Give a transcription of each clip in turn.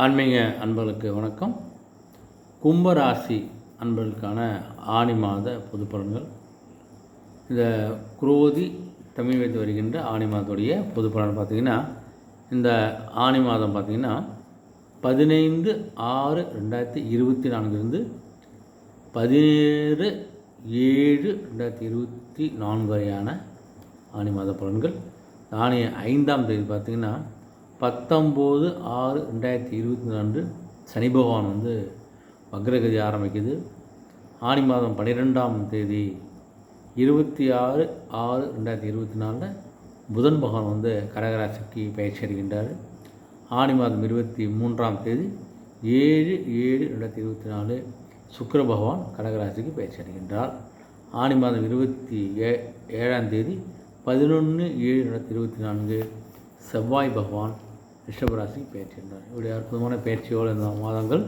ஆன்மீக அன்பர்களுக்கு வணக்கம். கும்பராசி அன்பர்களுக்கான ஆணி மாத பொது பலன்கள். இந்த குரோதி தமிழ் வைத்து வருகின்ற ஆணி மாதத்துடைய பொது பலன் பார்த்திங்கன்னா இந்த ஆணி மாதம் பார்த்திங்கன்னா பதினைந்து ஆறு ரெண்டாயிரத்தி இருபத்தி நான்கிலிருந்து பதினேழு ஏழு ரெண்டாயிரத்தி இருபத்தி நான்கு வரையான ஆணி மாத பலன்கள். ஆணி ஐந்தாம் தேதி பார்த்திங்கன்னா பத்தொம்போது ஆறு ரெண்டாயிரத்தி இருபத்தி நான்கு சனி பகவான் வந்து வக்ரகதி ஆரம்பிக்குது. ஆணி மாதம் பன்னிரெண்டாம் தேதி இருபத்தி ஆறு ஆறு ரெண்டாயிரத்தி இருபத்தி நாலில் புதன் பகவான் வந்து கடகராசிக்கு பயிற்சி அடைகின்றார். ஆணி மாதம் இருபத்தி மூன்றாம் தேதி ஏழு ஏழு ரெண்டாயிரத்தி இருபத்தி நாலு சுக்கர பகவான் கடகராசிக்கு பயிற்சி அடைகின்றார். ஆணி மாதம் இருபத்தி ஏ ஏழாம் தேதி பதினொன்று ஏழு ரெண்டாயிரத்தி இருபத்தி நான்கு செவ்வாய் பகவான் ரிஷபராசிக்கு பயிற்சி என்றார் இவருடைய அற்புதமான பயிற்சியோடு இந்த மாதங்கள்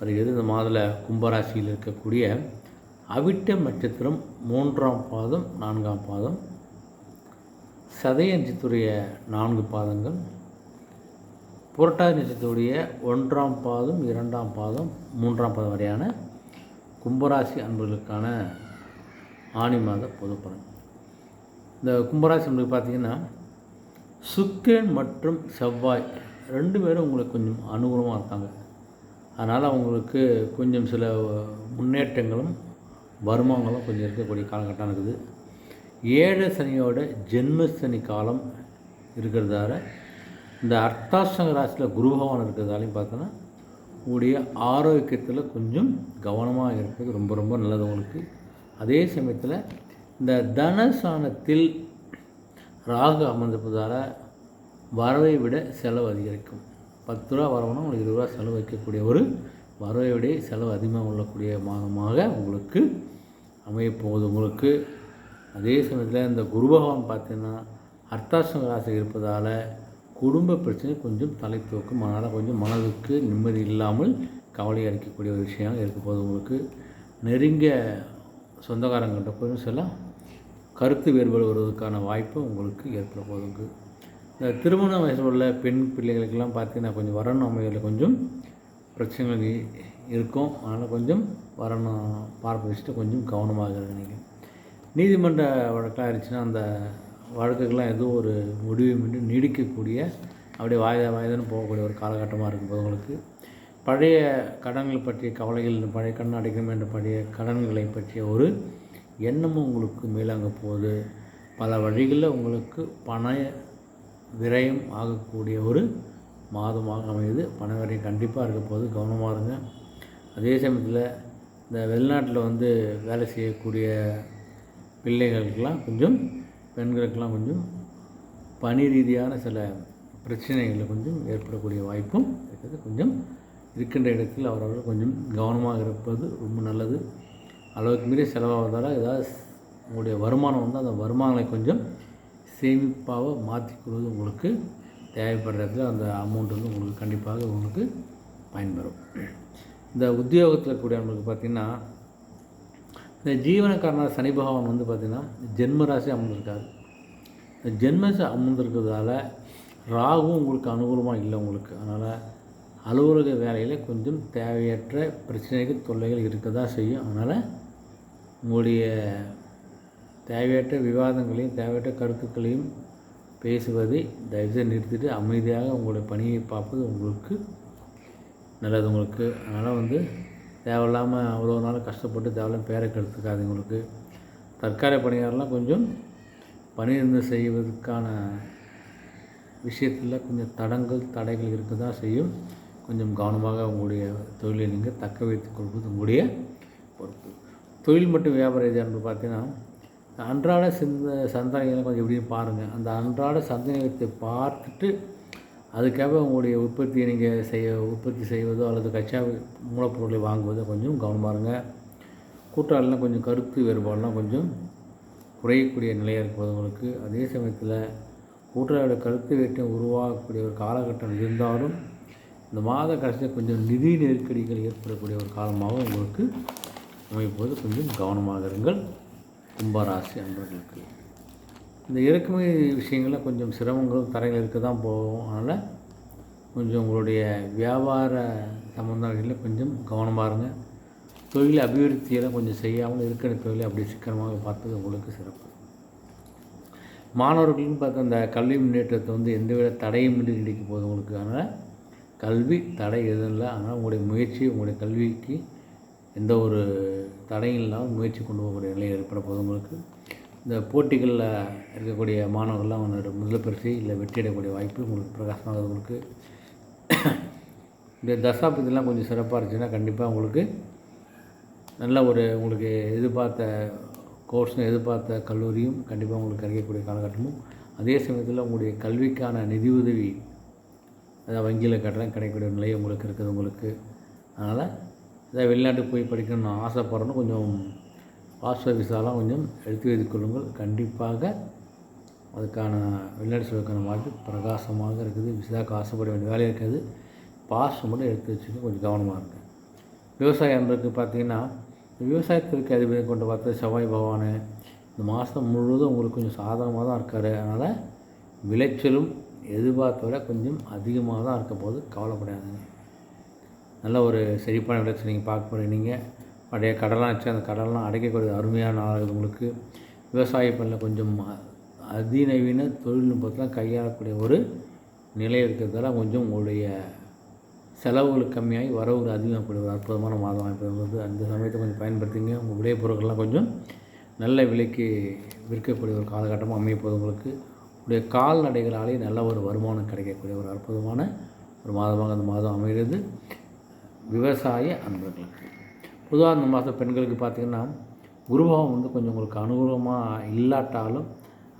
வருகிறது. இந்த மாதத்தில் கும்பராசியில் இருக்கக்கூடிய அவிட்ட நட்சத்திரம் மூன்றாம் பாதம் நான்காம் பாதம் சதய நட்சத்திரத்துடைய நான்கு பாதங்கள் புரட்டாதி நட்சத்திரத்துடைய ஒன்றாம் பாதம் இரண்டாம் பாதம் மூன்றாம் பாதம் வரையான கும்பராசி அன்பர்களுக்கான ஆணி மாத பொது இந்த கும்பராசி அன்பர்களுக்கு பார்த்திங்கன்னா சுக்கிரன் மற்றும் செவ்வாய் ரெண்டு பேரும் உங்களுக்கு கொஞ்சம் அனுகூலமாக இருக்காங்க. அதனால் அவங்களுக்கு கொஞ்சம் சில முன்னேற்றங்களும் வருமானங்களும் கொஞ்சம் இருக்கக்கூடிய காலகட்டம் இருக்குது. ஏழை சனியோட ஜென்மசனி காலம் இருக்கிறதால இந்த அர்த்தாஷ்டங்க ராசியில் குருபவான் இருக்கிறதாலையும் பார்த்தோன்னா உங்களுடைய ஆரோக்கியத்தில் கொஞ்சம் கவனமாக இருக்கிறது ரொம்ப ரொம்ப நல்லது உங்களுக்கு. அதே சமயத்தில் இந்த தனசானத்தில் ராகு அமர்ந்திருப்பதால் வரவை விட செலவு அதிகரிக்கும். பத்து ரூபா வரவுனா உங்களுக்கு இருபது ரூபா செலவு வைக்கக்கூடிய ஒரு வரவை விட செலவு அதிகமாக உள்ளக்கூடிய மாதமாக உங்களுக்கு அமையப்போகுது உங்களுக்கு அதே சமயத்தில் இந்த குரு பகவான் பார்த்தீங்கன்னா அர்த்தாசன ராசி இருப்பதால் குடும்ப பிரச்சனை கொஞ்சம் தலை தூக்கும். அதனால் கொஞ்சம் மனதுக்கு நிம்மதி இல்லாமல் கவலை அளிக்கக்கூடிய ஒரு விஷயம் இருக்க போது உங்களுக்கு நெருங்கிய சொந்தக்காரங்கிட்ட போய் சில கருத்து வேறுபாடு வருவதற்கான வாய்ப்பு உங்களுக்கு ஏற்பட போகுதுங்க இந்த திருமண வயசில் உள்ள பெண் பிள்ளைகளுக்கெல்லாம் பார்த்தீங்கன்னா கொஞ்சம் வரணும் அமைதியில் கொஞ்சம் பிரச்சனைகள் இருக்கும். அதனால் கொஞ்சம் வரணும் பார்க்க வச்சுட்டு கொஞ்சம் கவனமாக நினைக்கிறேன் நீதிமன்ற வழக்காக இருந்துச்சுன்னா அந்த வழக்குக்கெல்லாம் ஏதோ ஒரு முடிவுமின்றி நீடிக்கக்கூடிய அப்படியே வாய்தா வாய்தான்னு போகக்கூடிய ஒரு காலகட்டமாக இருக்கும் உங்களுக்கு. பழைய கடன்கள் பற்றிய கவலைகள் பழைய கடன் அடைக்கணும் என்ற பழைய கடன்களை பற்றிய ஒரு எண்ணமும் உங்களுக்கு மேலாங்க போகுது. பல வழிகளில் உங்களுக்கு பண விரயம் ஆகக்கூடிய ஒரு மாதமாக அமையுது. பண விரயம் கண்டிப்பாக இருக்க போது கவனமாக இருங்க. அதே சமயத்தில் இந்த வெளிநாட்டில் வந்து வேலை செய்யக்கூடிய பிள்ளைகளுக்கெல்லாம் கொஞ்சம் பெண்களுக்கெல்லாம் கொஞ்சம் பணி ரீதியான சில பிரச்சனைகள் கொஞ்சம் ஏற்படக்கூடிய வாய்ப்பும் இருக்குது. கொஞ்சம் இருக்கின்ற இடத்தில் அவரவர்கள் கொஞ்சம் கவனமாக இருப்பது ரொம்ப நல்லது. அளவுக்கு மீறி செலவாகிறதால ஏதாவது உங்களுடைய வருமானம் வந்து அந்த வருமானங்களை கொஞ்சம் சேமிப்பாக மாற்றிக்கொள்வது உங்களுக்கு தேவைப்படுற இடத்துல அந்த அமௌண்ட் வந்து உங்களுக்கு கண்டிப்பாக உங்களுக்கு பயன்பெறும். இந்த உத்தியோகத்தில் கூடியவங்களுக்கு பார்த்திங்கன்னா இந்த ஜீவனக்காரனாக சனி பகவான் வந்து பார்த்திங்கன்னா ஜென்மராசி அமர்ந்திருக்காரு. இந்த ஜென்மராசி அமர்ந்திருக்கிறதால ராகும் உங்களுக்கு அனுகூலமாக இல்லை உங்களுக்கு. அதனால் அலுவலக வேலையில் கொஞ்சம் தேவையற்ற பிரச்சனைகள் தொல்லைகள் இருக்க தான் செய்யும். அதனால் உங்களுடைய தேவையற்ற விவாதங்களையும் தேவையற்ற கருத்துக்களையும் பேசுவதை தயவுசெய்து நிறுத்திட்டு அமைதியாக உங்களுடைய பணியை பார்ப்பது உங்களுக்கு நல்லது. உங்களுக்கு அதனால் வந்து தேவையில்லாமல் அவ்வளோ நாள் கஷ்டப்பட்டு தேவையில்லாம பேரை கெடுத்துக்காது உங்களுக்கு. தற்காலிக பணியாரெலாம் கொஞ்சம் பணியிருந்து செய்வதற்கான விஷயத்தில் கொஞ்சம் தடங்கள் தடைகள் இருக்க தான் செய்யும். கொஞ்சம் கவனமாக உங்களுடைய தொழிலை நீங்கள் தக்க வைத்துக் கொள்வது உங்களுடைய பொறுப்பு. தொழில் மற்றும் வியாபார ரீதியாக பார்த்தீங்கன்னா அன்றாட சிந்த சந்தனைகளை கொஞ்சம் எப்படின்னு பாருங்கள் அந்த அன்றாட சந்தேகத்தை பார்த்துட்டு அதுக்காக உங்களுடைய உற்பத்தியை நீங்கள் செய்ய உற்பத்தி செய்வதோ அல்லது கச்சா மூலப்பொருளை வாங்குவதோ கொஞ்சம் கவனமாக இருங்க. கூட்டாளெலாம் கொஞ்சம் கருத்து வேறுபாடுலாம் கொஞ்சம் குறையக்கூடிய நிலையாக இருப்பது உங்களுக்கு. அதே சமயத்தில் கூட்டாளியோட கருத்து வேட்டம் உருவாகக்கூடிய ஒரு காலகட்டம் இருந்தாலும் இந்த மாத கடைசியில் கொஞ்சம் நிதி நெருக்கடிகள் ஏற்படக்கூடிய ஒரு காலமாகவும் உங்களுக்கு அமைப்பது கொஞ்சம் கவனமாக இருங்கள். கும்பராசி அன்பர்களுக்கு. இந்த இறக்குமதி விஷயங்களில் கொஞ்சம் சிரமங்களும் தரையில் இருக்க தான் போகும். அதனால் கொஞ்சம் உங்களுடைய வியாபார சம்பந்தங்களில் கொஞ்சம் கவனமாக இருங்க. தொழில் அபிவிருத்தியெல்லாம் கொஞ்சம் செய்யாமல் இருக்கிற தொழிலை அப்படி சிக்கனமாக பார்த்தது உங்களுக்கு சிறப்பு. மாணவர்களும் பார்த்தா அந்த கல்வி முன்னேற்றத்தை வந்து எந்தவித தடையும் இன்றி கிடைக்க போகுது உங்களுக்கு. அதனால் கல்வி தடை எதுவும் இல்லை. ஆனால் உங்களுடைய முயற்சி உங்களுடைய கல்விக்கு எந்த ஒரு தடையும் இல்லாமல் முயற்சி கொண்டு போகக்கூடிய நிலை ஏற்பட போகுது உங்களுக்கு. இந்த போட்டிகளில் இருக்கக்கூடிய மாணவர்கள்லாம் அவங்களோட முதல் பரிசு இல்லை வெற்றி அடையக்கூடிய வாய்ப்பு உங்களுக்கு பிரகாசமாக உங்களுக்கு. இந்த தசாப்தத்திலாம் கொஞ்சம் சிறப்பாக இருந்துச்சுன்னா கண்டிப்பாக உங்களுக்கு நல்ல ஒரு உங்களுக்கு எதிர்பார்த்த கோர்ஸும் எதிர்பார்த்த கல்லூரியும் கண்டிப்பாக உங்களுக்கு கிடைக்கக்கூடிய காலகட்டமும். அதே சமயத்தில் உங்களுடைய கல்விக்கான நிதி உதவி அதாவது வங்கியில் கட்டணம் கிடைக்கக்கூடிய நிலை உங்களுக்கு இருக்குது உங்களுக்கு. அதனால் ஏதாவது வெளிநாட்டுக்கு போய் படிக்கணும்னு ஆசைப்பட்றேன்னு கொஞ்சம் பாஸ்போர்ட் விசாலாம் கொஞ்சம் எடுத்து வைத்துக் கொள்ளுங்கள் கண்டிப்பாக அதுக்கான வெளிநாடு செல்வதற்கான வாய்ப்பு பிரகாசமாக இருக்குது. விசாக்கு ஆசைப்பட வேண்டிய வேலையாக இருக்காது. பாஸ் மட்டும் எடுத்து வச்சுக்கணும். கொஞ்சம் கவனமாக இருக்குது விவசாயம் என்பதுக்கு பார்த்தீங்கன்னா விவசாயத்திற்கு அதிபதி கொண்டு பார்த்து செவ்வாய் பகவான் இந்த மாதம் முழுவதும் உங்களுக்கு கொஞ்சம் சாதகமாக தான் இருக்கார். அதனால் விளைச்சலும் எதிர்பார்த்த விட கொஞ்சம் அதிகமாக தான் இருக்க போது கவலைப்படாதுங்க. நல்ல ஒரு செழிப்பான விளைச்சல் நீங்கள் பார்க்க போகிறீங்க. பழைய கடலாம் வச்சு அந்த கடலாம் அடைக்கக்கூடிய அருமையான நாள் உங்களுக்கு. விவசாய பணியில் கொஞ்சம் அதிநவீன தொழில்நுட்பத்தில் கையாளக்கூடிய ஒரு நிலை இருக்கிறதால கொஞ்சம் உங்களுடைய செலவுகள் கம்மியாகி வரவுகள் அதிகமாகக்கூடிய ஒரு அற்புதமான மாதம் வாய்ப்பு வந்து அந்த சமயத்தை கொஞ்சம் பயன்படுத்திங்க. உங்கள் விளைபொருட்கள்லாம் கொஞ்சம் நல்ல விலைக்கு விற்கக்கூடிய ஒரு காலகட்டமாக அமையப்போது உங்களுக்கு. உடைய கால்நடைகளாலே நல்ல ஒரு வருமானம் கிடைக்கக்கூடிய ஒரு அற்புதமான ஒரு மாதமாக அந்த மாதம் அமைகிறது. விவசாய அன்பர்களுக்கு. பொதுவாக அந்த மாதம் பெண்களுக்கு பார்த்திங்கன்னா குருபாவம் வந்து கொஞ்சம் உங்களுக்கு அனுகூலமாக இல்லாட்டாலும்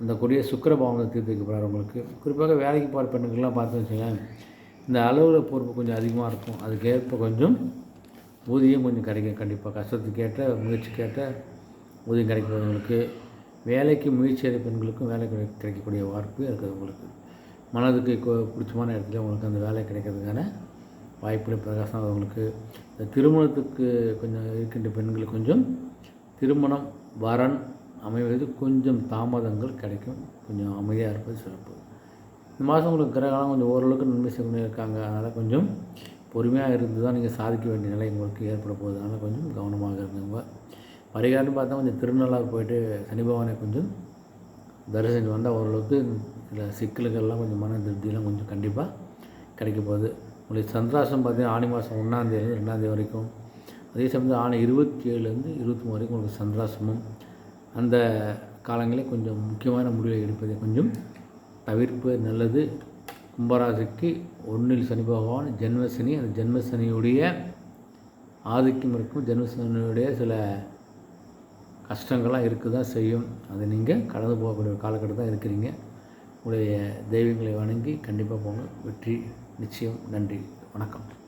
அந்த கொடிய சுக்கரபாவம் தீர்த்துக்கு போகிறார் உங்களுக்கு. குறிப்பாக வேலைக்கு போகிற பெண்களுக்கெல்லாம் பார்த்து வச்சுக்கோங்களேன் இந்த அளவில் பொறுப்பு கொஞ்சம் அதிகமாக இருக்கும். அதுக்கேற்ப கொஞ்சம் ஊதியம் கொஞ்சம் கிடைக்கும். கண்டிப்பாக கஷ்டத்துக்கேற்ற ஏற்ற முயற்சிக்கு ஊதியம் கிடைக்கிறவங்களுக்கு வேலைக்கு முயற்சி செய்கிற பெண்களுக்கும் வேலை கிடைக்கக்கூடிய வாய்ப்பு இருக்குது உங்களுக்கு. மனதுக்கு பிடிச்சமான இடத்துல உங்களுக்கு அந்த வேலை கிடைக்கிறதுக்கான வாய்ப்புகள் பிரகாசம் அவங்களுக்கு. இந்த திருமணத்துக்கு கொஞ்சம் இருக்கின்ற பெண்களுக்கு கொஞ்சம் திருமணம் வரன் அமைவது கொஞ்சம் தாமதங்கள் கிடைக்கும். கொஞ்சம் அமைதியாக இருப்பது சிறப்பு. இந்த மாதம் உங்களுக்கு கிரகணம் கொஞ்சம் ஓரளவுக்கு நன்மை செய்ய இருக்காங்க. அதனால் கொஞ்சம் பொறுமையாக இருந்து தான் நீங்கள் சாதிக்க வேண்டிய நிலை உங்களுக்கு ஏற்பட போகுதுனால கொஞ்சம் கவனமாக இருந்தவங்க பரிகாரம்னு பார்த்தா கொஞ்சம் திருநள்ளாறு போயிட்டு சனி பகவானை கொஞ்சம் தரிசனம் வந்தால் ஓரளவுக்கு சில சிக்கல்கள்லாம் கொஞ்சம் மன திருப்தியெலாம் கொஞ்சம் கண்டிப்பாக கிடைக்க போகுது. உங்களுக்கு சந்திராசம் பார்த்தீங்கன்னா ஆணி மாதம் ஒன்றாந்தேதிலேருந்து ரெண்டாந்தேதி வரைக்கும். அதே சமயத்தில் ஆணி இருபத்தி ஏழுலேருந்து இருபத்தி மூணு வரைக்கும் உங்களுக்கு சந்திராசமும் அந்த காலங்களில் கொஞ்சம் முக்கியமான முடிவை எடுப்பதை கொஞ்சம் தவிர்ப்பது நல்லது. கும்பராசிக்கு ஒன்றில் சனி பகவான் ஜென்மசனி அந்த ஜென்மசனியுடைய ஆதிக்கம் இருக்கும். ஜென்மசனியுடைய சில கஷ்டங்கள்லாம் இருக்க தான் செய்யும். அதை நீங்கள் கடந்து போகக்கூடிய ஒரு தான் இருக்கிறீங்க. உங்களுடைய தெய்வங்களை வணங்கி கண்டிப்பாக போங்க. வெற்றி நிச்சயம். நன்றி. வணக்கம்.